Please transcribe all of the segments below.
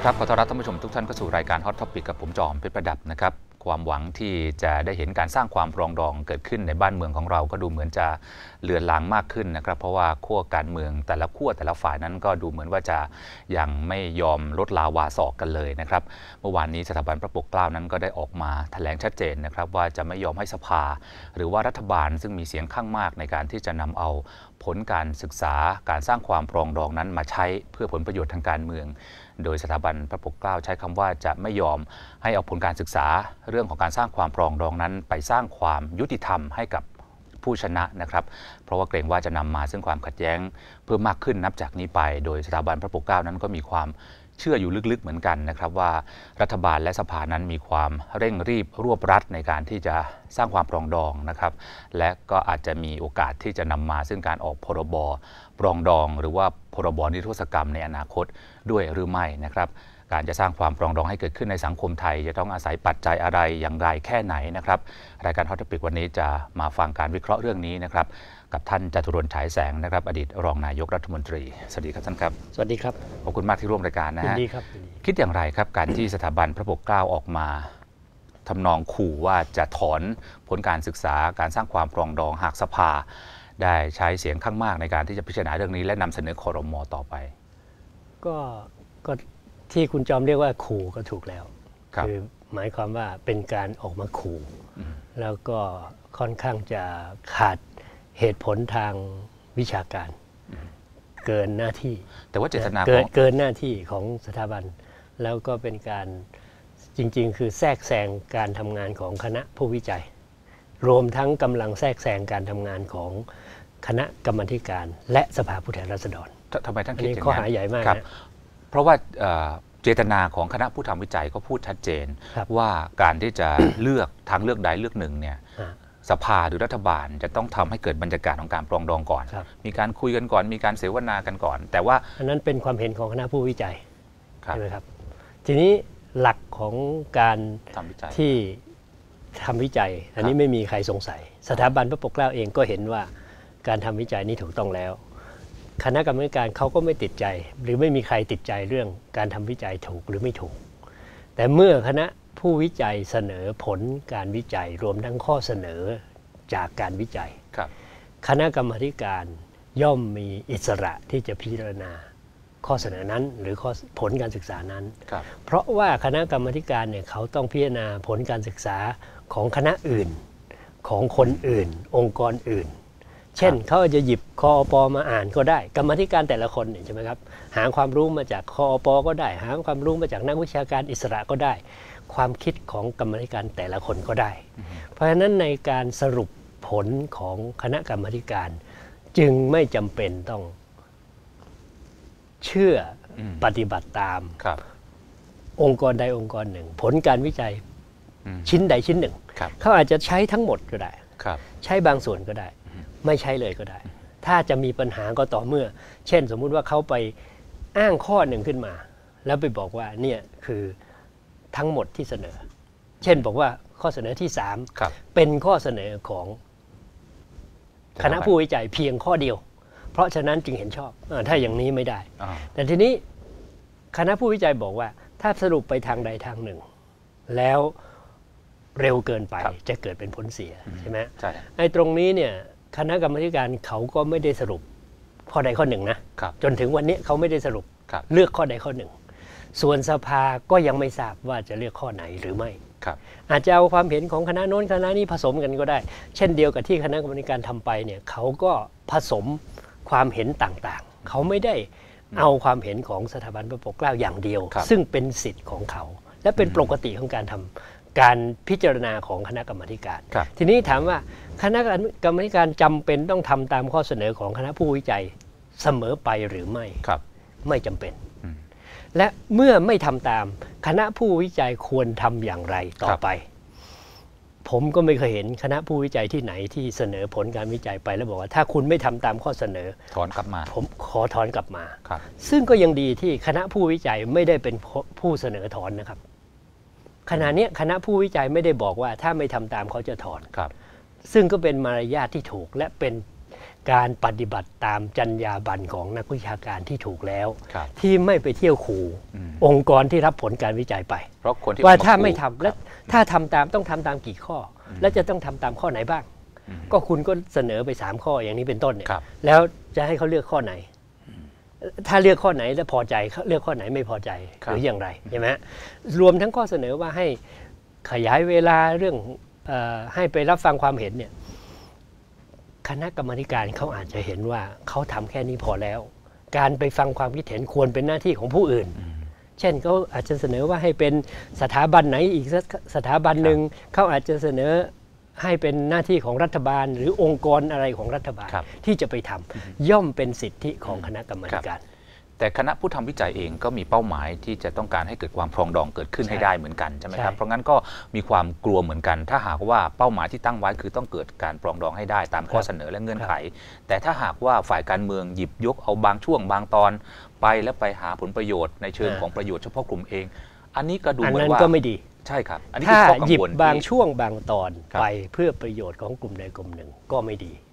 ดีครับ ขอต้อนรับท่านผู้ชมทุกท่านเข้าสู่รายการ Hot Topic กับผมจอมเพชรประดับนะครับ ความหวังที่จะได้เห็นการสร้างความปรองดองเกิดขึ้นในบ้านเมืองของเราก็ดูเหมือนจะเลือนลางมากขึ้นนะครับ เพราะว่าขั้วการเมืองแต่ละขั้วแต่ละฝ่ายนั้นก็ดูเหมือนว่าจะยังไม่ยอมลดลาวาสอกกันเลยนะครับ เมื่อวานนี้สถาบันพระปกเกล้านั้นก็ได้ออกมาแถลงชัดเจนนะครับว่าจะไม่ยอมให้สภา หรือว่ารัฐบาลซึ่งมีเสียงข้างมากในการที่จะนำเอา ผลการศึกษาการสร้างความปรองดองนั้นมาใช้เพื่อผลประโยชน์ทางการเมือง โดยสถาบันพระปกเกล้าใช้คำว่าจะไม่ยอมให้เอาผลการศึกษา เรื่องของการสร้างความปรองดองนั้น ไปสร้างความยุติธรรมให้กับผู้ชนะนะครับ เพราะว่าเกรงว่าจะนำมาซึ่งความขัดแย้งเพิ่มมากขึ้นนับจากนี้ไป โดยสถาบันพระปกเกล้านั้นก็มีความ เชื่ออยู่ลึกๆเหมือนกันนะครับว่ารัฐบาลและสภานั้นมีความเร่งรีบรวบรัดในการที่จะสร้างความปรองดองนะครับและก็อาจจะมีโอกาสที่จะนำมาซึ่งการออกพรบปรองดอง หรือว่าพรบนิรโทษกรรมในอนาคตด้วยหรือไม่นะครับการจะสร้างความปรองดองให้เกิดขึ้นในสังคมไทย จะต้องอาศัยปัจจัยอะไรอย่างไรแค่ไหนนะครับ รายการฮอตปิกวันนี้จะมาฟังการวิเคราะห์เรื่องนี้นะครับ กับท่านจตุรนต์ฉายแสงนะครับ อดีตรองนายกรัฐมนตรี สวัสดีครับท่านครับ สวัสดีครับ ขอบคุณมากที่ร่วมรายการนะยินฮะดีครับยินดีคิดอย่างไรครับการที่สถาบันพระปกเกล้าออกมาทำนองขู่ว่าจะถอนผลการศึกษาการสร้างความปรองดองหากสภา ได้ใช้เสียงข้างมากในการที่จะพิจารณาเรื่องนี้ และนำเสนอคอรมอต่อไป ก็ก็ที่คุณจอมเรียกว่าขู่ก็ถูกแล้วครับอหมายความว่าเป็นการออกมาขู่ แล้วก็ค่อนข้างจะขาด เหตุผลทางวิชาการ เกินหน้าที่ แต่ว่าเจตนาขเกิอนงเกินหน้าที่ของสถาบัน แล้วก็เป็นการจริง ๆ คือแทรกแซงการทำงานของคณะผู้วิจัย รวมทั้งกำลังแทรกแซงการทำงานของคณะกรรมาธิการ และสภาผู้แทนราษฎรททำไมท่านอันคิดนี้อย่างข้อนั้นหาใหญ่มากครับนะเพราะว่าเอ่อเจตนาของคณะผู้ทำวิจัยก็พูดชัดเจนครับว่าการที่จะเลือกทางเลือกใดเลือกหนึ่งเนี่ยอ่า สภาหรือรัฐบาลจะต้องทำให้เกิดบรรยากาศของการปรองดองก่อนครับมีการคุยกันก่อน มีการเสวนากันก่อน แต่ว่าอันนั้นเป็นความเห็นของคณะผู้วิจัยครับใช่ไหมครับ ทีนี้หลักของการทำวิจัยที่ทำวิจัย อันนี้ไม่มีใครสงสัย สถาบันพระปกเกล้าเองก็เห็นว่าการทำวิจัยนี้ถูกต้องแล้ว คณะกรรมการเขาก็ไม่ติดใจ หรือไม่มีใครติดใจเรื่องการทำวิจัยถูกหรือไม่ถูก แต่เมื่อคณะ ผู้วิจัยเสนอผลการวิจัยรวมทั้งข้อเสนอจากการวิจัยครับ คณะกรรมาธิการย่อมมีอิสระที่จะพิจารณาข้อเสนอนั้นหรือข้อผลการศึกษานั้นครับเพราะว่าคณะกรรมาธิการเนี่ยเขาต้องพิจารณาผลการศึกษาของคณะอื่น ของคนอื่น องค์กรอื่น เช่นเขาอาจจะหยิบคอปมาอ่านก็ได้ กรรมาธิการแต่ละคนเนี่ยใช่ไหมครับหาความรู้มาจากคอปก็ได้ หาความรู้มาจากนักวิชาการอิสระก็ได้ ความคิดของกรรมาธิการแต่ละคนก็ได้ เพราะฉะนั้นในการสรุปผลของคณะกรรมาธิการ จึงไม่จำเป็นต้องเชื่ออมปฏิบัติตามครับองค์กรใดองค์กรหนึ่ง ผลการวิจัยอืมชิ้นใดชิ้นหนึ่งครับเขาอาจจะใช้ทั้งหมดก็ได้ครับใช้บางส่วนก็ได้ ไม่ใช้เลยก็ได้ ถ้าจะมีปัญหาก็ต่อเมื่อ เช่น สมมุติว่าเขาไปอ้างข้อหนึ่งขึ้นมา แล้วไปบอกว่าเนี่ยคือ ทั้งหมดที่เสนอ เช่นบอกว่าข้อเสนอที่สามครับเป็นข้อเสนอของคณะผู้วิจัยเพียงข้อเดียว เพราะฉะนั้นจึงเห็นชอบอาถ้าอย่างนี้ไม่ได้อ่าแต่ทีนี้คณะผู้วิจัยบอกว่า ถ้าสรุปไปทางใดทางหนึ่ง แล้วเร็วเกินไปครับจะเกิดเป็นผลเสียใช่ไหมใช่ไอ้ตรงนี้เนี่ยคณะกรรมาธิการเขาก็ไม่ได้สรุปข้อใดข้อหนึ่งนะครับจนถึงวันนี้เขาไม่ได้สรุปครับเลือกข้อใดข้อหนึ่ง ส่วนสภาก็ยังไม่ทราบว่าจะเลือกข้อไหนหรือไม่ครับอาจจะเอาความเห็นของคณะโน้นคณะนี้ผสมกันก็ได้ เช่นเดียวกับที่คณะกรรมาธิการทำไปเนี่ยเขาก็ผสมความเห็นต่างๆ เขาไม่ได้เอาความเห็นของสถาบันพระปกเกล้าอย่างเดียวครับซึ่งเป็นสิทธิ์ของเขา และเป็นปกติของการทำการพิจารณาของคณะกรรมาธิการครับทีนี้ถามว่าคณะกรรมาธิการจำเป็นต้องทำตามข้อเสนอของคณะผู้วิจัยเสมอไปหรือไม่ครับไม่จำเป็นอืม และเมื่อไม่ทำตาม คณะผู้วิจัยควรทำอย่างไรต่อครับไป ผมก็ไม่เคยเห็นคณะผู้วิจัยที่ไหนที่เสนอผลการวิจัยไปแล้วบอกว่า ถ้าคุณไม่ทำตามข้อเสนอ ถอนกลับมา ผมขอถอนกลับมาครับซึ่งก็ยังดีที่คณะผู้วิจัยไม่ได้เป็นผู้เสนอถอนนะครับขณะเนี้ยคณะผู้วิจัยไม่ได้บอกว่าถ้าไม่ทำตามเขาจะถอนครับ ซึ่งก็เป็นมารยาทที่ถูกและเป็น การปฏิบัติตามจรรยาบรรณของนักวิชาการที่ถูกแล้วครับที่ไม่ไปเที่ยวขู่อืมองค์กรที่รับผลการวิจัยไป เพราะคนที่ว่าเอถ้าขู่ไม่ทำและครับถ้าทำตามต้องทำตามกี่ข้ออและจะต้องทำตามข้อไหนบ้างอืมก็คุณก็เสนอไป 3 ข้ออย่างนี้เป็นต้นเนี่ยครับแล้วจะให้เขาเลือกข้อไหน ถ้าเลือกข้อไหนแล้วพอใจเขาเลือกข้อไหนไม่พอใจครัหบรืออย่างไรใช่ไหมฮะรวมทั้งข้อเสนอว่าให้ขยายเวลาเรื่องเออให้ไปรับฟังความเห็นเนี่ย คณะกรรมาธิการเขาอาจจะเห็นว่าเขาทำแค่นี้พอแล้ว การไปฟังความคิดเห็นควรเป็นหน้าที่ของผู้อื่น เช่นเขาอาจจะเสนอว่าให้เป็นสถาบันไหนอีกสักสถาบันหนึ่งเขาอาจจะเสนอให้เป็นหน้าที่ของรัฐบาล หรือองค์กรอะไรของรัฐบาลครับที่จะไปทำย่อมเป็นสิทธิของคณะกรรมาธิการ แต่คณะผู้ทำวิจัยเองก็มีเป้าหมายที่จะต้องการให้เกิดความปรองดองเกิดขึ้นใช่ให้ได้เหมือนกันใช่ไหมครับใช่เพราะงั้นก็มีความกลัวเหมือนกัน ถ้าหากว่าเป้าหมายที่ตั้งไว้คือต้องเกิดการปรองดองให้ได้ตามข้อเสนอและเงื่อนไข แต่ถ้าหากว่าฝ่ายการเมืองหยิบยกเอาบางช่วงบางตอน ไปแล้วไปหาผลประโยชน์ในเชิงอ่าของประโยชน์เฉพาะกลุ่มเอง อันนี้ก็ดูอันเหมือนั้นนว่าก็ไม่ดีใช่ครับอันนี้ถ้าคือข้อกังหยิบวลบางที่ช่วงบางตอนครับไปเพื่อประโยชน์ของกลุ่มใดกลุ่มหนึ่งก็ไม่ดีครับ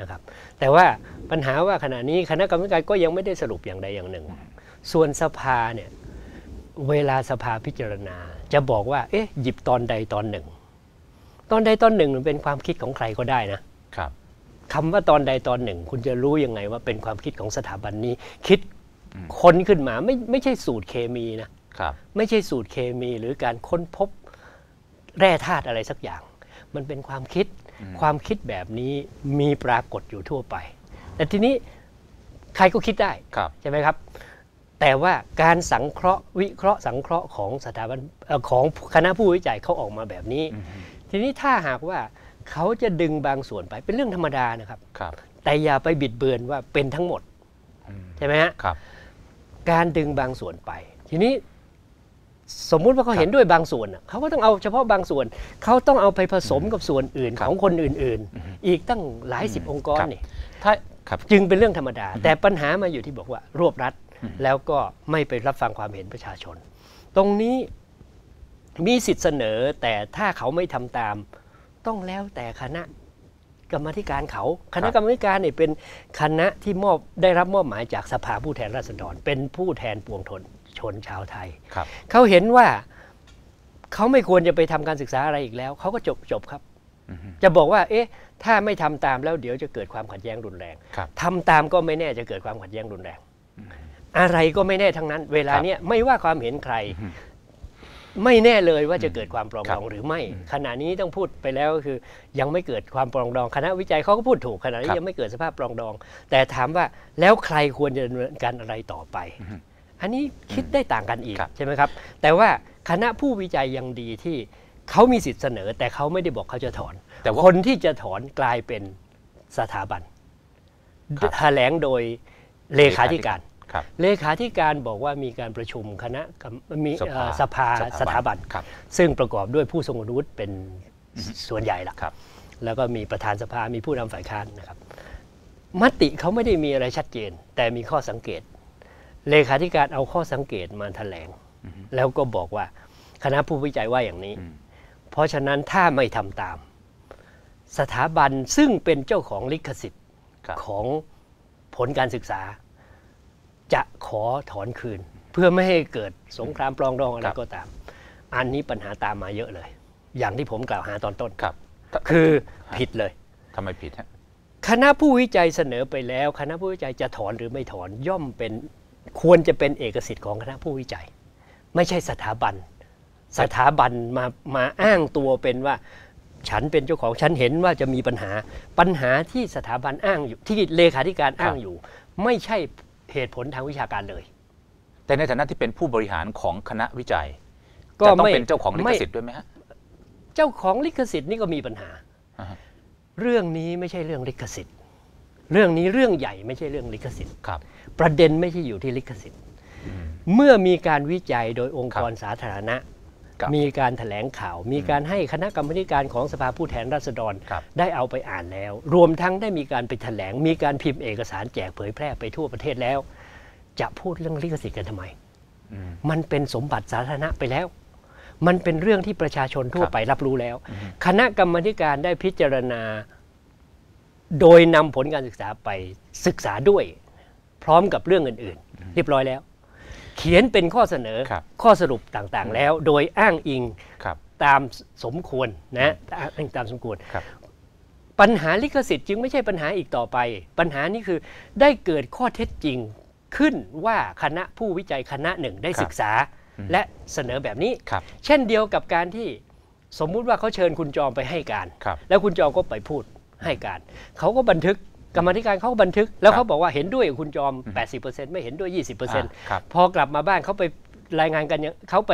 นะครับ แต่ว่าปัญหาว่าขณะนี้คณะกรรมการก็ยังไม่ได้สรุปอย่างใดอย่างหนึ่ง ส่วนสภาเนี่ยเวลาสภาพิจารณา จะบอกว่า เอ๊ะหยิบตอนใดตอนหนึ่ง ตอนใดตอนหนึ่งมันเป็นความคิดของใครก็ได้นะครับคำว่าตอนใดตอนหนึ่ง คุณจะรู้ยังไงว่าเป็นความคิดของสถาบันนี้ คิดอืมค้นขึ้นมาไม่ไม่ใช่สูตรเคมีนะครับ ไม่ใช่สูตรเคมีหรือการค้นพบแร่ธาตุอะไรสักอย่าง มันเป็นความคิดอืม ความคิดแบบนี้มีปรากฏอยู่ทั่วไป แต่ทีนี้ใครก็คิดได้ครับใช่ไหมครับ แต่ว่าการสังเคราะห์วิเคราะห์สังเคราะห์ของสถาบันเอ่อของคณะผู้วิจัยเขาออกมาแบบนี้อืมทีนี้ถ้าหากว่าเขาจะดึงบางส่วนไปเป็นเรื่องธรรมดานะครับครับแต่อย่าไปบิดเบือนว่าเป็นทั้งหมดอืมใช่ไหมฮะครับการดึงบางส่วนไป ทีนี้ สมมุติว่าเขาเห็นด้วยบางส่วนน่ะเขาก็ต้องเอาเฉพาะบางส่วน เขาต้องเอาไปผสมกับส่วนอื่นครับของคนอื่นอือฮึๆอีกตั้งหลายสิบองค์กรครับนี่ถ้าครับจึงเป็นเรื่องธรรมดา แต่ปัญหามาอยู่ที่บอกว่ารวบรัดอืมแล้วก็ไม่ไปรับฟังความเห็นประชาชน ตรงนี้มีสิทธิ์เสนอแต่ถ้าเขาไม่ทำตาม ต้องแล้วแต่คณะกรรมาธิการเขา คณะกรรมาธิการเนี่ยเป็นคณะที่มอบได้รับมอบหมายจากสภาผู้แทนราษฎร เป็นผู้แทนปวงชน ชนชาวไทยครับเขาเห็นว่าเขาไม่ควรจะไปทำการศึกษาอะไรอีกแล้ว เขาก็จบจบครับอืมจะบอกว่า เอ๊ะ ถ้าไม่ทำตามแล้วเดี๋ยวจะเกิดความขัดแย้งรุนแรงครับทำตามก็ไม่แน่จะเกิดความขัดแย้งรุนแรง อะไรก็ไม่แน่ทั้งนั้น เวลาเนี้ยไม่ว่าความเห็นใครอืมไม่แน่เลยว่าจะเกิดความปรองครัดบองหรือไม่ ขณะนี้ต้องพูดไปแล้วก็คือ ยังไม่เกิดความปรองดองคณะวิจัยเขาก็พูดถูกขณะนี้ครับยังไม่เกิดสภาพปรองดอง แต่ถามว่าแล้วใครควรจะดำเนินการอะไรต่อไป อืมอันนี้คิดได้ต่างกันอีกครับใช่ไหมครับ แต่ว่าคณะผู้วิจัยยังดีที่เขามีสิทธิ์เสนอ แต่เขาไม่ได้บอกเขาจะถอน แต่ว่าคนที่จะถอนกลายเป็นสถาบันครับแถลงโดยเลขาธิการครับเลขาธิการบอกว่ามีการประชุมคณะกรรมมีสภาเอ่อสภาสถาบันครับซึ่งประกอบด้วยผู้ทรงคุณวุฒิเป็นส่วนใหญ่ละครับแล้วก็มีประธานสภามีผู้นำฝ่ายค้านนะครับ มติเขาไม่ได้มีอะไรชัดเจน แต่มีข้อสังเกต เลขาธิการเอาข้อสังเกตมาแถลง แล้วก็บอกว่าคณะผู้วิจัยว่าอย่างนี้อืมเพราะฉะนั้นถ้าไม่ทำตาม สถาบันซึ่งเป็นเจ้าของลิขสิทธิ์ครับของผลการศึกษา จะขอถอนคืน เพื่อไม่ให้เกิดสงครามปรองดองอะไรครับก็ตาม อันนี้ปัญหาตามมาเยอะเลย อย่างที่ผมกล่าวหาตอนต้นครับถ้าคือผิดเลยทำไมผิดฮะคณะผู้วิจัยเสนอไปแล้ว คณะผู้วิจัยจะถอนหรือไม่ถอนย่อมเป็น ควรจะเป็นเอกสิทธิ์ของคณะผู้วิจัย ไม่ใช่สถาบัน สถาบันมามาอ้างตัวเป็นว่า ฉันเป็นเจ้าของฉันเห็นว่าจะมีปัญหาปัญหาที่สถาบันอ้างอยู่ ที่เลขาธิการอ้างอยู่ ไม่ใช่เหตุผลทางวิชาการเลย แต่ในฐานะที่เป็นผู้บริหารของคณะวิจัย ก็จะต้องไม่เป็นเจ้าของลิขไม่สิทธิ์ด้วยไหมฮะเจ้าของลิขสิทธิ์นี่ก็มีปัญหาอ่าฮะเรื่องนี้ไม่ใช่เรื่องลิขสิทธิ์ เรื่องนี้เรื่องใหญ่ไม่ใช่เรื่องลิขสิทธิ์ครับ ประเด็นไม่ใช่อยู่ที่ลิขสิทธิ์อืมเมื่อมีการวิจัยโดยองค์กรครับสาธารณะครับมีการแถลงข่าว มีการให้คณะกรรมการของสภาผู้แทนราษฎรครับได้เอาไปอ่านแล้ว รวมทั้งได้มีการไปแถลง มีการพิมพ์เอกสารแจกเผยแพร่ไปทั่วประเทศแล้ว จะพูดเรื่องลิขสิทธิ์กันทำไมอืมมันเป็นสมบัติสาธารณะไปแล้วมันเป็นเรื่องที่ประชาชนทั่วครับไปรับรู้แล้วอืมคณะกรรมการได้พิจารณา โดยนำผลการศึกษาไปศึกษาด้วย พร้อมกับเรื่องอื่นๆ เรียบร้อยแล้ว เขียนเป็นข้อเสนอครับข้อสรุปต่างๆ แล้ว โดยอ้างอิงครับตามสมควรนะอ้างอิงตามสมควรครับปัญหาลิขสิทธิ์จึงไม่ใช่ปัญหาอีกต่อไป ปัญหานี้คือได้เกิดข้อเท็จจริงขึ้นว่าคณะผู้วิจัยคณะหนึ่งได้ครับศึกษา และเสนอแบบนี้ครับเช่นเดียวกับการที่สมมุติว่าเขาเชิญคุณจอมไปให้การครับแล้วคุณจอมก็ไปพูด ให้การเขาก็บันทึกกรรมาธิการเขาก็บันทึก แล้วครับเขาบอกว่าเห็นด้วยกับคุณจอม 80%ไม่เห็นด้วยอ่าครับ20%พอกลับมาบ้านเขาไปรายงานกันยังเขาไป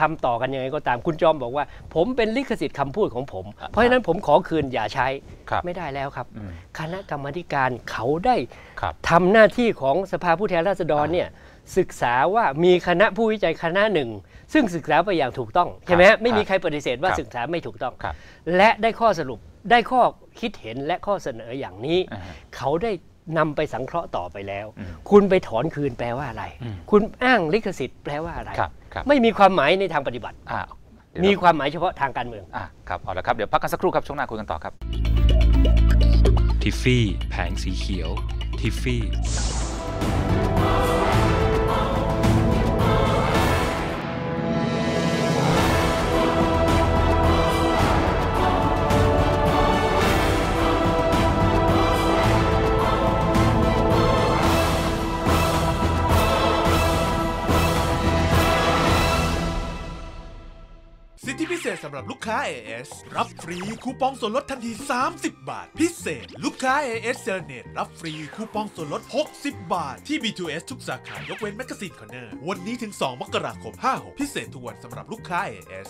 ทำต่อกันยังไงก็ตามคุณจอมบอกว่า ผมเป็นลิขสิทธิ์คำพูดของผมอ่าเพราะฉะนั้นผมขอคืนอย่าใช้ครับไม่ได้แล้วครับอืมคณะกรรมาธิการเขาได้ครับทำหน้าที่ของสภาผู้แทนราษฎรอ่าเนี่ยศึกษาว่ามีคณะผู้วิจัยคณะหนึ่ง ซึ่งศึกษาไปอย่างถูกต้องใช่ไหมครัฮะบไม่มีใครปฏิเสธว่าครับศึกษาไม่ถูกต้องครับและได้ข้อสรุป ได้ข้อคิดเห็นและข้อเสนออย่างนี้อ่าฮะเขาได้นำไปสังเคราะห์ต่อไปแล้วอืมคุณไปถอนคืนแปลว่าอะไรอืมคุณอ้างลิขสิทธิ์แปลว่าอะไรครับครับไม่มีความหมายในทางปฏิบัติอ่าเดี๋ยวมีเราความหมายเฉพาะทางการเมืองอ่าครับเอาละครับ เดี๋ยวพักกันสักครู่ครับช่วงหน้าคุยกันต่อครับทิฟฟี่แผงสีเขียวทิฟฟี่ ษสำหรับลูกค้า AS รับฟรีคูปองส่วนลดทันที 30 บาท พิเศษ ลูกค้า AS เซเนตรับฟรีคูปองส่วนลด 60 บาท ที่ B2S ทุกสาขายกเว้นแมกกาซีนคอนเนอร์วันนี้ถึง 2 มกราคม 56 พิเศษทุกวันสำหรับลูกค้า AS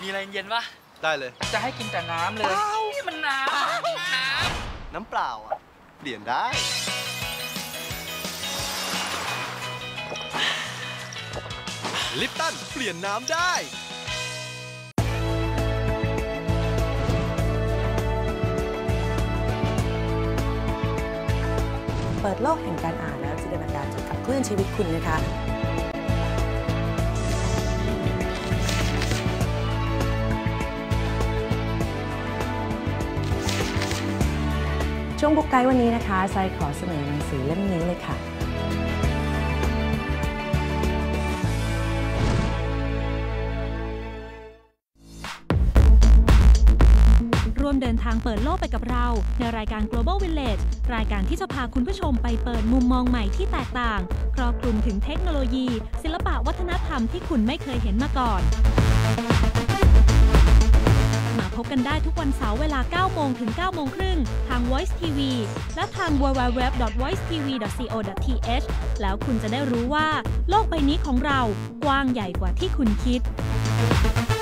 มีอะไรเย็นปะได้เลย จะให้กินแต่น้ำเลยนี่มันน้ำน้น้ำเปล่าอะเปลี่ยนได้ ลิปตันเปลี่ยนน้ำได้ ปิดโลกแห่งการอ่านแล้วจินตนาการจะกับเคลื่อนชีวิตคุณนะคะช่วงบุกไกด์วันนี้นะคะไซขอเสนอหนังสือเล่มนี้เลยค่ะ ทางเปิดโลกไปกับเรา ในรายการ Global Village รายการที่จะพาคุณผู้ชมไปเปิดมุมมองใหม่ที่แตกต่าง ครอบคลุมถึงเทคโนโลยี ศิลปะวัฒนธรรมที่คุณไม่เคยเห็นมาก่อน มาพบกันได้ทุกวันเสาร์เวลา 9 โมงถึง 9 โมงครึ่ง ทาง Voice TV และทาง www.voicetv.co.th แล้วคุณจะได้รู้ว่า โลกใบนี้ของเรากว้างใหญ่กว่าที่คุณคิดแข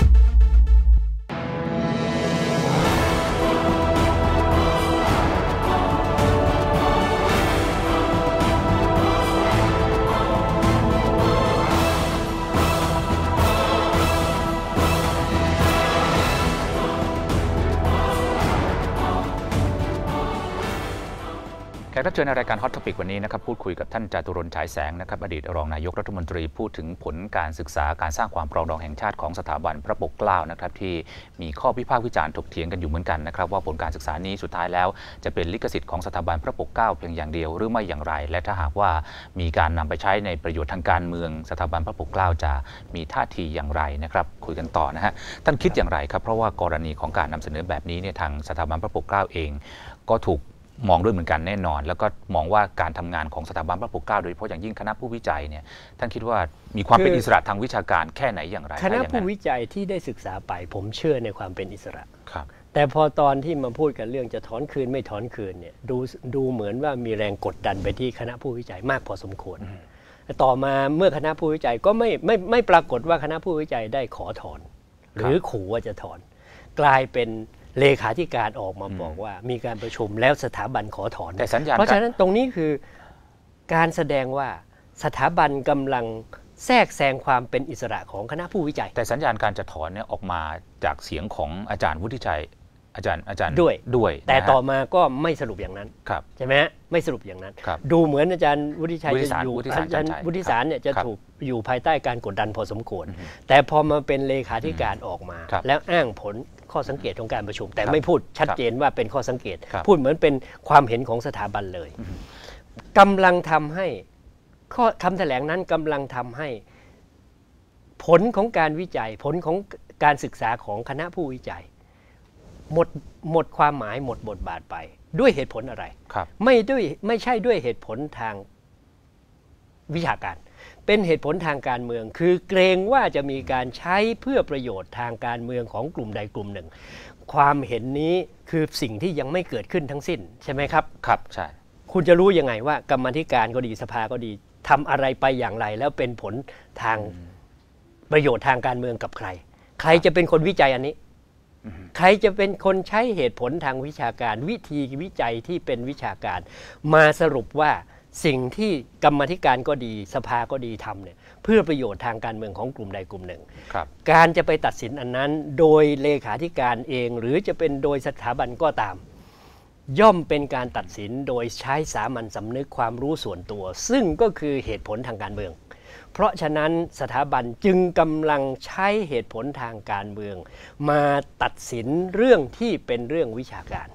กรับเชิญในรายการ Hot Topic วันนี้นะครับพูดคุยกับท่านจาตุรนฉายแสงนะครับอดีตรองนายกรัฐมนตรีพูดถึงผลการศึกษาการสร้างความปรองดองแห่งชาติของสถาบันพระปกเกล้านะครับที่มีข้อวิพากษ์วิจารณ์ถกเถียงกันอยู่เหมือนกันนะครับว่าผลการศึกษานี้สุดท้ายแล้วจะเป็นลิขสิทธิ์ของสถาบันพระปกเกล้าเพียงอย่างเดียวหรือไม่อย่างไร และถ้าหากว่ามีการนำไปใช้ในประโยชน์ทางการเมือง สถาบันพระปกเกล้าจะมีท่าทีอย่างไรนะครับคุยกันต่อนะฮะท่านคิดอย่างไรครับเพราะว่ากรณีของการนำเสนอแบบนี้เนี่ยทางสถาบันพระปกเกล้าเอง ก็ถูก มองด้วยเหมือนกันแน่นอน แล้วก็มองว่าการทำงานของสถาบันพระปกเกล้าโดยเฉพาะอย่างยิ่งคณะผู้วิจัยเนี่ยท่านคิดว่ามีความเป็นคืออิอิสระทางวิชาการแค่ไหนอย่างไรคณะถ้าอย่างผู้นั้นวิจัยที่ได้ศึกษาไป ผมเชื่อในความเป็นอิสระครับแต่พอตอนที่มาพูดกันเรื่องจะถอนคืนไม่ถอนคืนเนี่ยดูดูเหมือนว่ามีแรงกดดันไปที่คณะผู้วิจัยมากพอสมควรแต่ต่อมาเมื่อคณะผู้วิจัยก็ไม่ไม่ไม่ปรากฏว่าคณะผู้วิจัยได้ขอถอน หรือขู่ว่าจะถอน กลายเป็น เลขาธิการออกมาบอกว่า มีการประชุมแล้วสถาบันขอถอนแต่สัญญาณเพราะฉะนั้นตรงนี้คือการแสดงว่าสถาบันกำลังแทรกแซงความเป็นอิสระของคณะผู้วิจัย แต่สัญญาณการจะถอนเนี่ยออกมาจากเสียงของอาจารย์วุฒิชัยอาจารย์อาจารย์ด้วยด้วย แต่นะฮะต่อมาก็ไม่สรุปอย่างนั้นครับใช่ไหมฮะไม่สรุปอย่างนั้นครับดูเหมือนอาจารย์วุฒิชัยวุฒิจะสารอยู่วุฒิสารอาจารย์จันทร์ชัยวุฒิสารเนี่ยจะครับถูกอยู่ภายใต้การกดดันพอสมควรอือฮึแต่พอมาเป็นเลขาธิการออกมาครับแล้วอ้างผล ข้อสังเกตของการประชุม แต่ครับไม่พูดชัดครับเจนว่าเป็นข้อสังเกตครับพูดเหมือนเป็นความเห็นของสถาบันเลยกำลังทำให้ข้อคำแถลงนั้นกำลังทำให้ ผลของการวิจัย ผลของการศึกษาของคณะผู้วิจัย หมดหมดความหมายหมดบทบาทไป ด้วยเหตุผลอะไรครับไม่ด้วยไม่ใช่ด้วยเหตุผลทางวิชาการ เป็นเหตุผลทางการเมือง คือเกรงว่าจะมีการใช้เพื่อประโยชน์ทางการเมืองของกลุ่มใดกลุ่มหนึ่ง ความเห็นนี้คือสิ่งที่ยังไม่เกิดขึ้นทั้งสิ้นใช่ไหมครับ ครับใช่คุณจะรู้ยังไงว่ากรรมาธิการก็ดีสภาก็ดีทำอะไรไปอย่างไร แล้วเป็นผลทางประโยชน์ทางการเมืองกับใคร ใครจะเป็นคนวิจัยอันนี้ ใครจะเป็นคนใช้เหตุผลทางวิชาการ วิธีวิจัยที่เป็นวิชาการ มาสรุปว่า สิ่งที่กรรมาธิการก็ดีสภาก็ดีทำเนี่ยเพื่อประโยชน์ทางการเมืองของกลุ่มใดกลุ่มหนึ่งครับการจะไปตัดสินอันนั้น โดยเลขาธิการเอง หรือจะเป็นโดยสถาบันก็ตาม ย่อมเป็นการตัดสินโดยใช้สามัญสำนึกความรู้ส่วนตัว ซึ่งก็คือเหตุผลทางการเมือง เพราะฉะนั้นสถาบันจึงกำลังใช้เหตุผลทางการเมือง มาตัดสินเรื่องที่เป็นเรื่องวิชาการ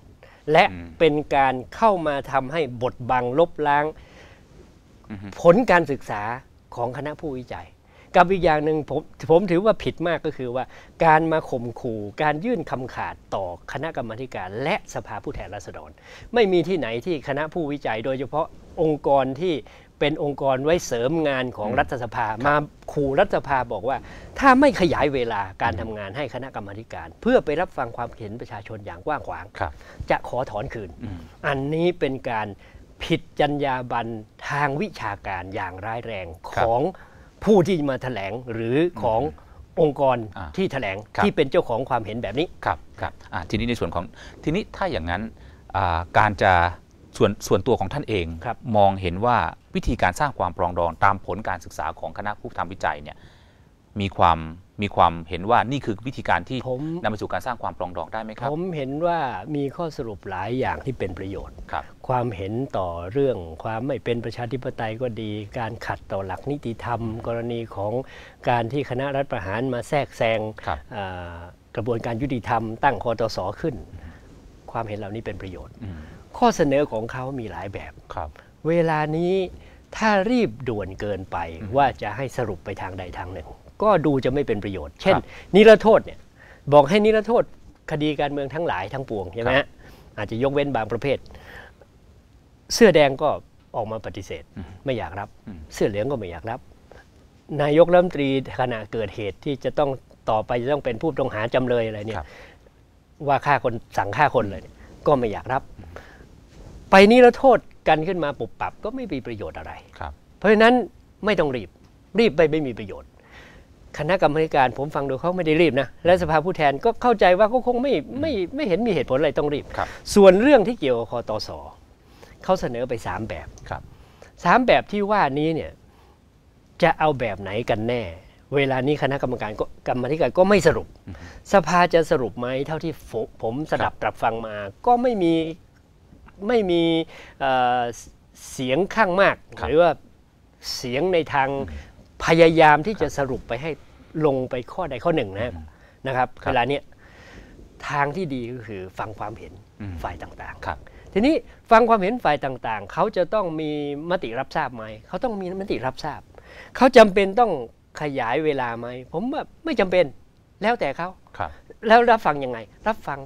และเป็นการเข้ามาทำให้บทบังลบล้าง ผลการศึกษาของคณะผู้วิจัย กับอีกอย่างหนึ่งผมผมถือว่าผิดมากก็คือว่า การมาข่มขู่การยื่นคำขาดต่อคณะกรรมาธิการและสภาผู้แทนราษฎร ไม่มีที่ไหนที่คณะผู้วิจัย โดยเฉพาะองค์กรที่เป็นองค์กรไว้เสริมงานของรัฐสภา มาขู่รัฐสภาบอกว่า ถ้าไม่ขยายเวลาการทำงานให้คณะกรรมาธิการ เพื่อไปรับฟังความเห็นประชาชนอย่างกว้างขวางครับจะขอถอนคืน อันนี้เป็นการ ผิดจรรยาบรรณทางวิชาการอย่างร้ายแรงของผู้ที่มาแถลงหรือขององค์กรอ่าที่แถลงครับที่เป็นเจ้าของความเห็นแบบนี้ครับครับอ่าทีนี้ในส่วนของทีนี้ถ้าอย่างนั้นอ่าการจะส่วนส่วนตัวของท่านเองครับมองเห็นว่าวิธีการสร้างความปรองดองตามผลการศึกษาของคณะผู้ทำวิจัยเนี่ยมีความ มีความเห็นว่านี่คือวิธีการที่ผมนำไปสู่การสร้างความปรองดองได้ไหมครับ ผมเห็นว่ามีข้อสรุปหลายอย่างที่เป็นประโยชน์ครับความเห็นต่อเรื่องความไม่เป็นประชาธิปไตยก็ดี การขัดต่อหลักนิติธรรม กรณีของการที่คณะรัฐประหารมาแทรกแซงครับอ่ากระบวนการยุติธรรมตั้งคอตสขึ้น ความเห็นเหล่านี้เป็นประโยชน์อืมข้อเสนอของเขามีหลายแบบครับ เวลานี้ถ้ารีบด่วนเกินไปว่าจะให้สรุปไปทางใดทางหนึ่ง ก็ดูจะไม่เป็นประโยชน์ เช่นครับนิรโทษเนี่ยบอกให้นิรโทษคดีการเมืองทั้งหลายทั้งปวงใช่ไหมครัฮะบอาจจะยกเว้นบางประเภท เสื้อแดงก็ออกมาปฏิเสธไม่อยากรับ เสื้อเหลืองก็ไม่อยากรับ นายกรัฐมนตรีขณะเกิดเหตุที่จะต้องต่อไปจะต้องเป็นผู้ต้องหาจำเลยอะไรเนี่คยรับว่าฆ่าคนสั่งฆ่าคนเลยเนี่ยก็ไม่อยากรับ ไปนิรโทษกันขึ้นมาปุบปับก็ไม่มีประโยชน์อะไรครับเพราะฉะนั้นไม่ต้องรีบรีบไปไม่มีประโยชน์ คณะกรรมาธิการผมฟังดูเขาไม่ได้รีบนะและสภาผู้แทนก็เข้าใจว่าเขาคงไม่ไม่ไม่เห็นมีเหตุผลอะไรต้องรีบครับส่วนเรื่องที่เกี่ยวกับคอตสเขาเสนอไปสามแบบครับสามแบบที่ว่านี้เนี่ยจะเอาแบบไหนกันแน่ เวลานี้คณะกรรมการก็กรรมาธิการก็ไม่สรุป สภาจะสรุปไหมเท่าที่ผมผมสดับตรับฟังมา ก็ไม่มีไม่มีเอ่อเสียงข้างมากครับหรือว่าเสียงในทาง พยายามที่จะสรุปไปให้ลงไปข้อใดข้อหนึ่งนะนะครับครับเวลาเนี้ยทางที่ดีก็คือฟังความเห็นอืมฝ่ายต่างๆครับทีนี้ฟังความเห็นฝ่ายต่างๆ เขาจะต้องมีมติรับทราบไหม เขาต้องมีมติรับทราบ เขาจำเป็นต้องขยายเวลาไหม ผมว่าไม่จำเป็น แล้วแต่เขาครับแล้วรับฟังยังไง รับฟัง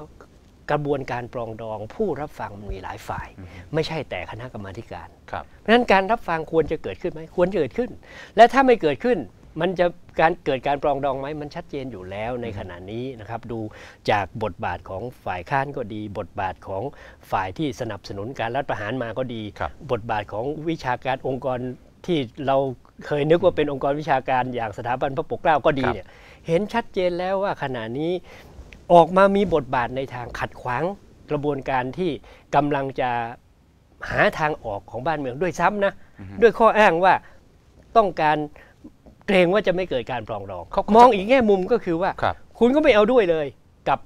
กระบวนการปรองดองผู้รับฟังมีหลายฝ่าย ไม่ใช่แต่คณะกรรมาธิการครับเพราะฉะนั้นการรับฟังควรจะเกิดขึ้นไหมควรจะเกิดขึ้น และถ้าไม่เกิดขึ้นมันจะการเกิดการปรองดองไหมมันชัดเจนอยู่แล้วในขณะนี้นะครับ ดูจากบทบาทของฝ่ายค้านก็ดี บทบาทของฝ่ายที่สนับสนุนการรัฐประหารมาก็ดีครับบทบาทของวิชาการองค์กรที่เราเคยนึกว่าเป็นองค์กรวิชาการอย่างสถาบันพระปกเกล้าก็ดีเนี่ยเห็นชัดเจนแล้วว่าขณะนี้ ออกมามีบทบาทในทางขัดขวางกระบวนการที่กำลังจะหาทางออกของบ้านเมืองด้วยซ้ำนะด้วยข้ออ้างว่าต้องการเกรงว่าจะไม่เกิดการปรองดองเขามองอีกแง่มุมก็คือว่าครับคุณก็ไม่เอาด้วยเลยกับ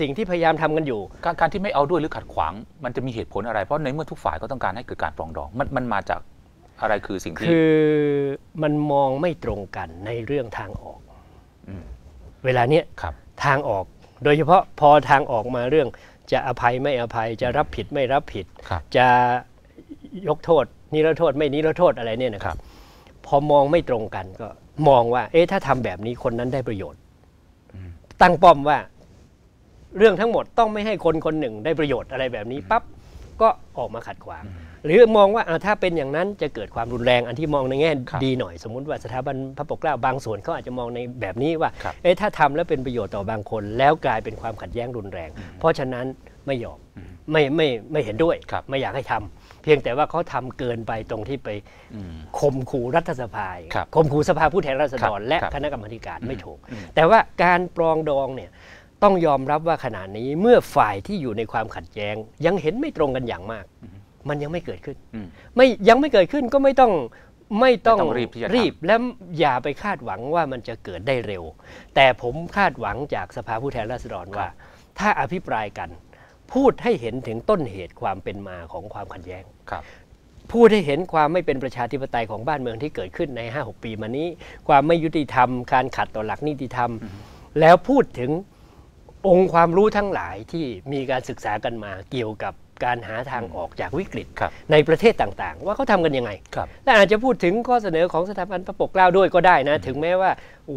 สิ่งที่พยายามทำกันอยู่การการที่ไม่เอาด้วยหรือขัดขวาง มันจะมีเหตุผลอะไร เพราะในเมื่อทุกฝ่ายก็ต้องการให้เกิดการปรองดอง มันมันมาจากอะไรคือสิ่งที่คือมันมองไม่ตรงกันในเรื่องทางออกอืมเวลาเนี้ยครับทางออก โดยเฉพาะพอทางออกมาเรื่องจะอภัยไม่อภัยจะรับผิดไม่รับผิดครับจะยกโทษ นิรโทษไม่นิรโทษอะไรเนี่ยนะคครัรับบพอมองไม่ตรงกันก็มองว่า เอ๊ะถ้าทำแบบนี้คนนั้นได้ประโยชน์ ตั้งป้อมว่า เรื่องทั้งหมดต้องไม่ให้คนคนหนึ่งได้ประโยชน์อะไรแบบนี้ปั๊บก็ออกมาขัดขวาง หรือมองว่าอ่าถ้าเป็นอย่างนั้นจะเกิดความรุนแรงอันที่มองในแง่ครับดีหน่อยสมมุติว่าสถาบันพระปกเกล้าบางส่วนเขาอาจจะมองในแบบนี้ว่าครับเอ๊ะถ้าทำแล้วเป็นประโยชน์ต่อบางคน แล้วกลายเป็นความขัดแย้งรุนแรง เพราะฉะนั้นไม่ยอมไม่ไม่ไม่เห็นด้วยครับไม่อยากให้ทำเพียงแต่ว่าเขาทำเกินไปตรงที่ไปอืมข่มขู่รัฐสภาครับข่มขู่สภาผู้แทนราษฎรครับและครับคณะกรรมาธิการไม่ถูกอืมแต่ว่าการปรองดองเนี่ยต้องยอมรับว่าขณะนี้เมื่อฝ่ายที่อยู่ในความขัดแย้ง ยังเห็นไม่ตรงกันอย่างมาก มันยังไม่เกิดขึ้นอืมไม่ยังไม่เกิดขึ้นก็ไม่ต้องไม่ต้องไม่ต้องรีบที่จะทำรีบและอย่าไปคาดหวังว่ามันจะเกิดได้เร็ว แต่ผมคาดหวังจากสภาผู้แทนราษฎรว่า ถ้าอภิปรายกัน พูดให้เห็นถึงต้นเหตุความเป็นมาของความขัดแย้งครับพูดให้เห็นความไม่เป็นประชาธิปไตยของบ้านเมืองที่เกิดขึ้นใน 5-6 ปีมานี้ ความไม่ยุติธรรม การขัดต่อหลักนิติธรรม แล้วพูดถึงองค์ความรู้ทั้งหลายที่มีการศึกษากันมาเกี่ยวกับ การหาทางออกจากวิกฤตครับในประเทศต่างๆ ว่าเขาทำกันยังไงครับและอาจจะพูดถึงข้อเสนอของสถาบันพระปกเกล้าด้วยก็ได้นะ ถึงแม้ว่า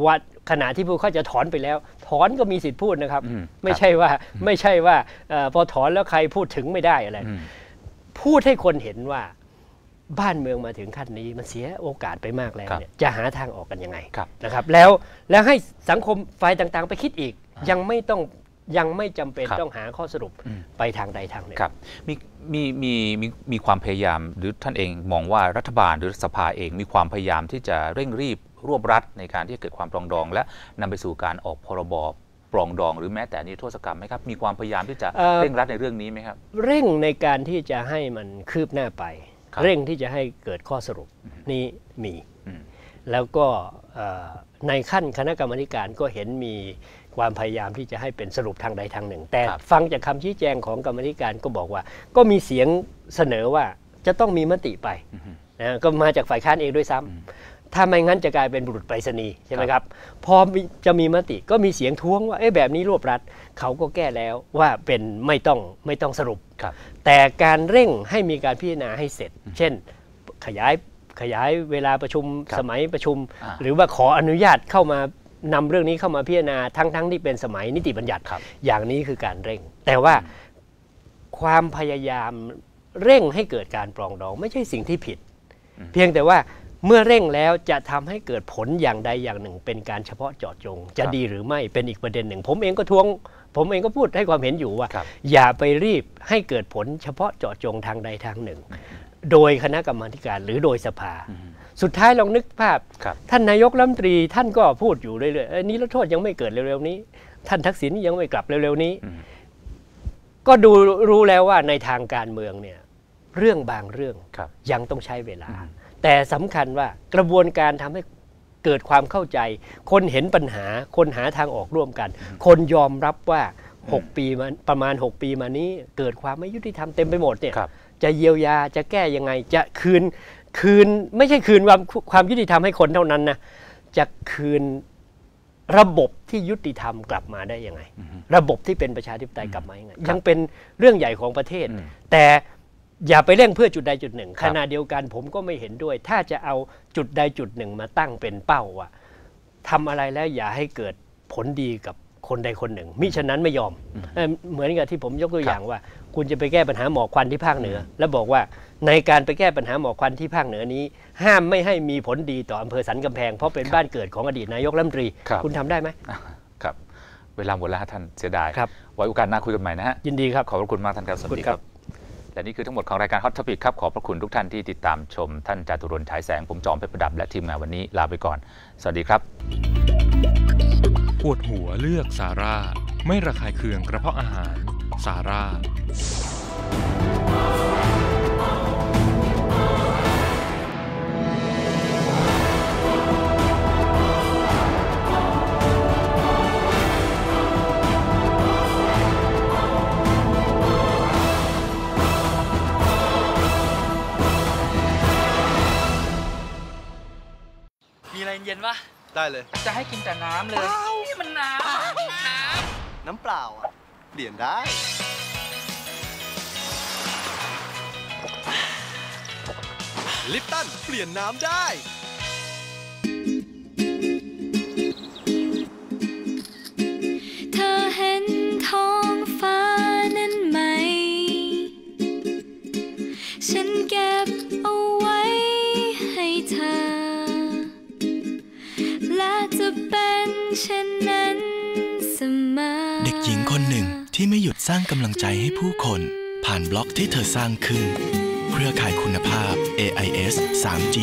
วัดขณะที่ผู้เขาจะถอนไปแล้ว ถอนก็มีสิทธิ์พูดนะครับอืมไม่ครับใช่ว่าไม่ใช่ว่าเออพอถอนแล้วใครพูดถึงไม่ได้อะไรอืมพูดให้คนเห็นว่าบ้านเมืองมาถึงขั้นนี้มันเสียโอกาสไปมากแล้วครับเนี่ยจะหาทางออกกันยังไงครับนะครับ แล้วแล้วให้สังคมฝ่ายต่างๆ ไปคิดอีกยังไม่ต้อง ยังไม่จำเป็นครับต้องหาข้อสรุปอืมไปทางใดทางหนึ่งครับมีมีมีมีมีความพยายามหรือท่านเองมองว่ารัฐบาลหรือสภาเองมีความพยายามที่จะเร่งรีบรวบรัดในการที่จะเกิดความปรองดอง และนำไปสู่การออกพรบปรองดอง หรือแม้แต่นิรโทษกรรมไหมครับ มีความพยายามที่จะเอ่อเร่งรัดในเรื่องนี้ไหมครับ เร่งในการที่จะให้มันคืบหน้าไปครับเร่งที่จะให้เกิดข้อสรุปนี้มีอืมแล้วก็เอ่อในขั้นคณะกรรมาธิการก็เห็นมี ความพยายามที่จะให้เป็นสรุปทางใดทางหนึ่ง แต่ครับฟังจากคำชี้แจงของกรรมาธิการก็บอกว่า ก็มีเสียงเสนอว่าจะต้องมีมติไปนะก็มาจากฝ่ายค้านเองด้วยซ้ำถ้าไม่งั้นจะกลายเป็นบุรุษไปรษณีย์ใช่ไหมครับ พอมีจะมีมติก็มีเสียงท้วงว่าเอ๊ะแบบนี้รวบรัดเขาก็แก้แล้วว่าเป็นไม่ต้องไม่ต้องสรุปครับแต่การเร่งให้มีการพิจารณาให้เสร็จ เช่นขยายขยายเวลาประชุมครับสมัยประชุมอ่าหรือว่าขออนุญาตเข้ามา นำเรื่องนี้เข้ามาพิจารณาทั้งทั้งที่เป็นสมัยนิติบัญญัติครับอย่างนี้คือการเร่ง แต่ว่าความพยายามเร่งให้เกิดการปรองดอง ไม่ใช่สิ่งที่ผิด เพียงแต่ว่าเมื่อเร่งแล้วจะทำให้เกิดผลอย่างใดอย่างหนึ่ง เป็นการเฉพาะเจาะจง จะครับดีหรือไม่เป็นอีกประเด็นหนึ่ง ผมเองก็ทวง ผมเองก็พูดให้ความเห็นอยู่ว่าครับอย่าไปรีบให้เกิดผลเฉพาะเจาะจงทางใดทางหนึ่ง โดยคณะกรรมาธิการหรือโดยสภา สุดท้ายลองนึกภาพครับท่านนายกรัฐมนตรีท่านก็พูดอยู่เรื่อยๆเอ้ยนิรโทษยังไม่เกิดเร็วๆนี้ ท่านทักษิณยังไม่กลับเร็วๆนี้อืมก็ดูรู้แล้วว่าในทางการเมืองเนี่ย เรื่องบางเรื่องครับยังต้องใช้เวลา แต่สำคัญว่ากระบวนการทำให้เกิดความเข้าใจ คนเห็นปัญหา คนหาทางออกร่วมกัน คนยอมรับว่า 6 ปีมาประมาณ 6 ปีมานี้ เกิดความไม่ยุติธรรมเต็มไปหมดเนี่ยครับจะเยียวยาจะแก้ยังไงจะคืน คืนไม่ใช่คืนความความยุติธรรมให้คนเท่านั้นนะจะคืนระบบที่ยุติธรรมกลับมาได้ยังไง ระบบที่เป็นประชาธิปไตยกลับมายังไงยังเป็นเรื่องใหญ่ของประเทศอืมแต่อย่าไปเร่งเพื่อจุดใดจุดหนึ่งครัขบณะเดียวกันผมก็ไม่เห็นด้วย ถ้าจะเอาจุดใดจุดหนึ่งมาตั้งเป็นเป้าว่าทำอะไรแล้วอย่าให้เกิดผลดีกับคนใดคนหนึ่งมิฉะนั้นไม่ยอมเอ่อเหมือนกับที่ผมยกตัวอย่างว่า คุณจะไปแก้ปัญหาหมอกควันที่ภาคเหนือ แล้วบอกว่าในการไปแก้ปัญหาหมอกควันที่ภาคเหนือนี้ ห้ามไม่ให้มีผลดีต่ออำเภอสันกำแพง เพราะเป็นบ้านเกิดของอดีตนายกรัฐมนตรีครับคุณทำได้ไหมครับ เวลาหมดแล้วฮะท่านเสียดายครับไว้โอกาสหน้าคุยกันใหม่นะฮะยินดีครับขอบพระคุณมากท่านครับสวัสดีขอบคุณคครัรับบและนี่คือทั้งหมดของรายการ Hot Topic ครับขอบพระคุณทุกท่านที่ติดตามชม ท่านจาตุรนต์ฉายแสงผมจอมเพชรประดับและทีมงานวันนี้ลาไปก่อน สวัสดีครับปวดหัวเลือกซาร่าไม่ระคายเคืองกระเพาะอาหาร ซาร่ามีอะไรเย็นปะได้เลย จะให้กินแต่น้ำเลย นี่มันน้ำน้ำน้ำเปล่าอะ เปลี่ยนได้ ลิปตัน เปลี่ยนน้ำได้ ที่ไม่หยุดสร้างกำลังใจให้ผู้คน ผ่านบล็อกที่เธอสร้างขึ้น เครือข่ายคุณภาพ AIS 3G